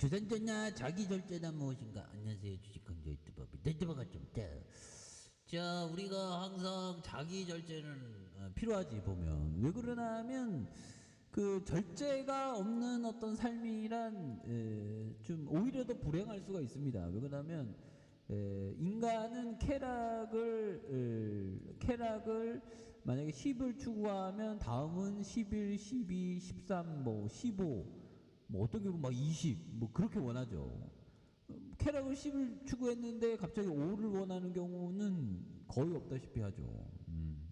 조선전야 자기 절제란 무엇인가? 안녕하세요. 주식강조 유튜버 유튜버가 좀 자, 자 우리가 항상 자기 절제는 어, 필요하지 보면. 왜 그러냐면 그 절제가 없는 어떤 삶이란 에, 좀 오히려 더 불행할 수가 있습니다. 왜 그러냐면 에, 인간은 쾌락을 에, 쾌락을 만약에 10을 추구하면 다음은 11, 12, 13, 뭐 15, 뭐 어떤 경우 막 20, 뭐 그렇게 원하죠. 음, 쾌락을 10을 추구했는데 갑자기 5를 원하는 경우는 거의 없다시피 하죠. 음.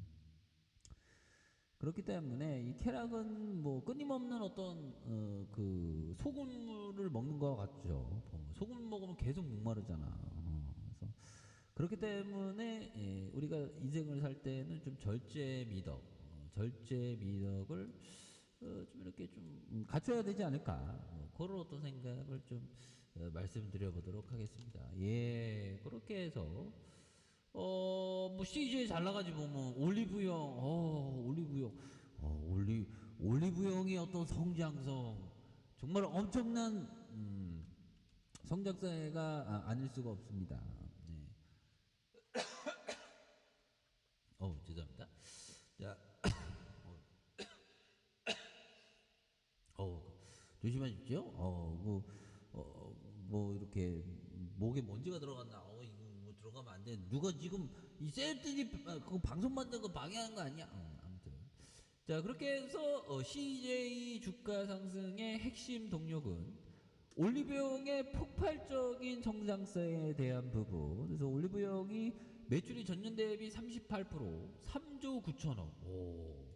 그렇기 때문에 이 쾌락은 뭐 끊임없는 어떤 어, 그 소금물을 먹는 것 같죠. 어, 소금 먹으면 계속 목마르잖아. 어, 그래서 그렇기 때문에 예, 우리가 인생을 살 때는 좀 절제 미덕, 어, 절제 미덕을 어, 좀 이렇게 좀 갖춰야 되지 않을까. 뭐 그런 어떤 생각을 좀 어, 말씀드려 보도록 하겠습니다. 예, 그렇게 해서 어, 뭐 CJ 잘 나가지 보면 올리브영, 어, 올리브영, 어, 올리 올리브영의 어떤 성장성 정말 엄청난 음, 성장세가 아, 아닐 수가 없습니다. 네. 어, 죄송합니다. 자, 어, 조심하십시오. 어, 뭐, 어, 뭐, 이렇게, 목에 먼지가 들어갔나, 어, 이거 뭐 들어가면 안 돼. 누가 지금 이 셀들이 그 방송 만든 거 방해하는 거 아니야? 어, 아무튼. 자, 그렇게 해서, 어, CJ 주가 상승의 핵심 동력은 올리브영의 폭발적인 성장세에 대한 부분. 그래서 올리브영이 매출이 전년 대비 38%, 3조 9천억. 오.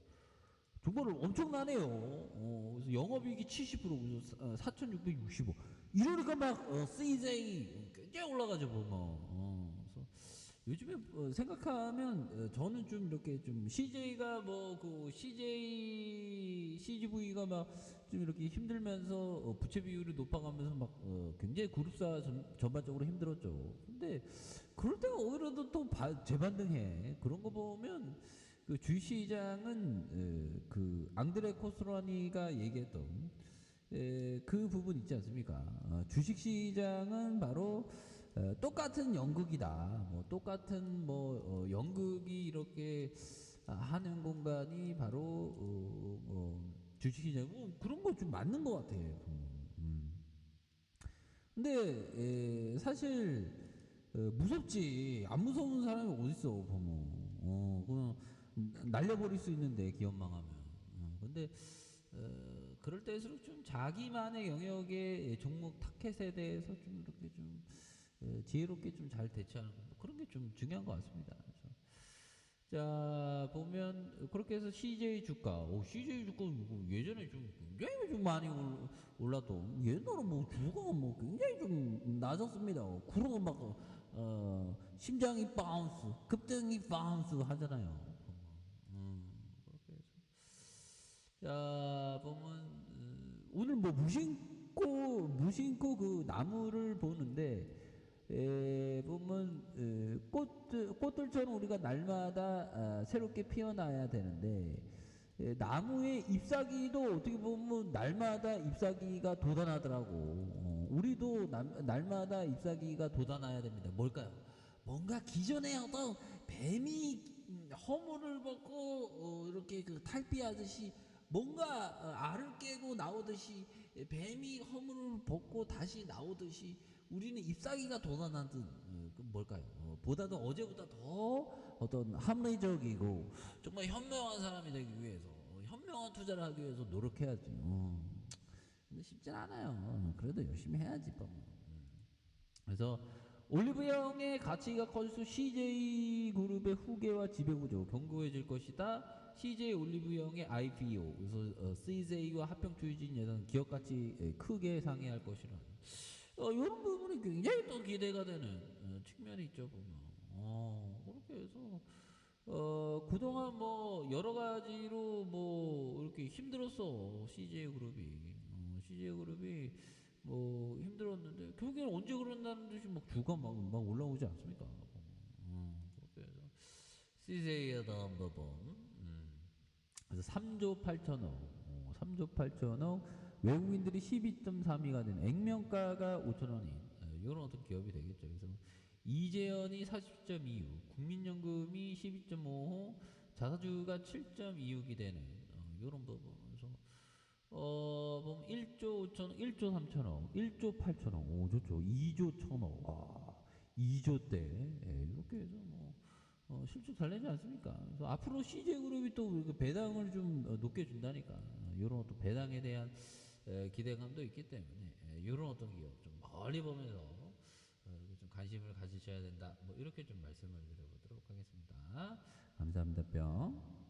정말 엄청나네요. 어, 그래서 영업이익이 70%, 그래서 어, 4,665. 이러니까 막 어, 굉장히 올라가죠, 보면. 어, 그래서 요즘에 어, 생각하면 어, 저는 좀 이렇게 좀 CJ가 뭐 그 CJ CGV가 막 좀 이렇게 힘들면서 어, 부채 비율이 높아가면서 막 어, 굉장히 그룹사 전, 전반적으로 힘들었죠. 근데 그럴 때가 오히려 더또 바- 재반등해. 그런 거 보면 그 주시장은 에, 그 앙드레 코스라니가 얘기했던 에, 그 부분 있지 않습니까? 어, 주식시장은 바로 어, 똑같은 연극이다. 뭐 똑같은 뭐 어, 연극이 이렇게 아, 하는 공간이 바로 어, 뭐 주식시장 뭐 그런 거 좀 맞는 것 같아요. 음. 근데 에, 사실 어, 무섭지 안 무서운 사람이 어딨어 보면 어 그냥 날려버릴 수 있는데 기업 망하면 어, 근데 어, 그럴 때일수록 좀 자기만의 영역의 종목 타켓에 대해서 좀 이렇게 좀 어, 지혜롭게 좀 잘 대처하는 거 그런 게 좀 중요한 것 같습니다. 그래서 자 보면 그렇게 해서 CJ 주가, 오 CJ 주가 뭐 예전에 좀 굉장히 좀 많이 올- 올랐던 옛날에 뭐 주가가 뭐 굉장히 좀 낮았습니다. 구르고 막 어, 심장이 바운스, 급등이 바운스 하잖아요. 음, 그렇게 자 보면 어, 오늘 뭐 무심코 무심코 그 나무를 보는데 에, 보면 에, 꽃 꽃들처럼 우리가 날마다 아, 새롭게 피어나야 되는데 에, 나무의 잎사귀도 어떻게 보면 날마다 잎사귀가 돋아나더라고. 어, 우리도 남- 날마다 잎사귀가 돋아나야 됩니다. 뭘까요? 뭔가 기존에 어떤 뱀이 음, 허물을 벗고 어, 이렇게 그 탈피하듯이 뭔가 어, 알을 깨고 나오듯이 뱀이 허물을 벗고 다시 나오듯이 우리는 잎사귀가 돋아나듯 어, 그 뭘까요? 어, 보다도 어제보다 더 어떤 합리적이고 정말 현명한 사람이 되기 위해서 어, 현명한 투자를 하기 위해서 노력해야지. 어. 근데 쉽진 않아요. 어, 그래도 열심히 해야지. 뭐. 그래서 올리브영의 가치가 커질수록 CJ 그룹의 후계와 지배구조 견고해질 것이다. CJ 올리브영의 IPO 그래서 어, CJ와 합병 추진 예산 기업 가치 에, 크게 상회할 것이라는 어, 이런 부분이 굉장히 또 기대가 되는 어, 측면이 있죠 보면. 어, 그렇게 해서 어, 그동안 뭐 여러 가지로 뭐 이렇게 힘들었어 CJ 그룹이 어, CJ 그룹이 뭐 힘들었는데 결국에는 언제 그런다는 듯이 막 주가 막, 막 올라오지 않습니까? 어, 그렇게 해서 CJ에 대한 음. 그래서 3조 8천억 어, 3조 8천억 외국인들이 12.32가 되는 액면가가 5천 원인 이런 어떤 기업이 되겠죠. 그래서 이재현이 40.26, 국민연금이 12.55, 자사주가 7.26이 되는 이런 부분. 그래서 어, 보면 1조 5천억, 1조 3천억, 1조 8천억, 오, 좋죠. 2조 1천억, 와, 2조 대, 예, 이렇게 해서 뭐, 어, 실적 잘 내지 않습니까? 그래서 앞으로 CJ그룹이 또 배당을 좀 어, 높게 준다니까, 이런 어떤 배당에 대한 에, 기대감도 있기 때문에, 이런 어떤 기업 좀 멀리 보면서, 어, 좀 관심을 가지셔야 된다, 뭐, 이렇게 좀 말씀을 드려보도록 하겠습니다. 감사합니다, 뿅.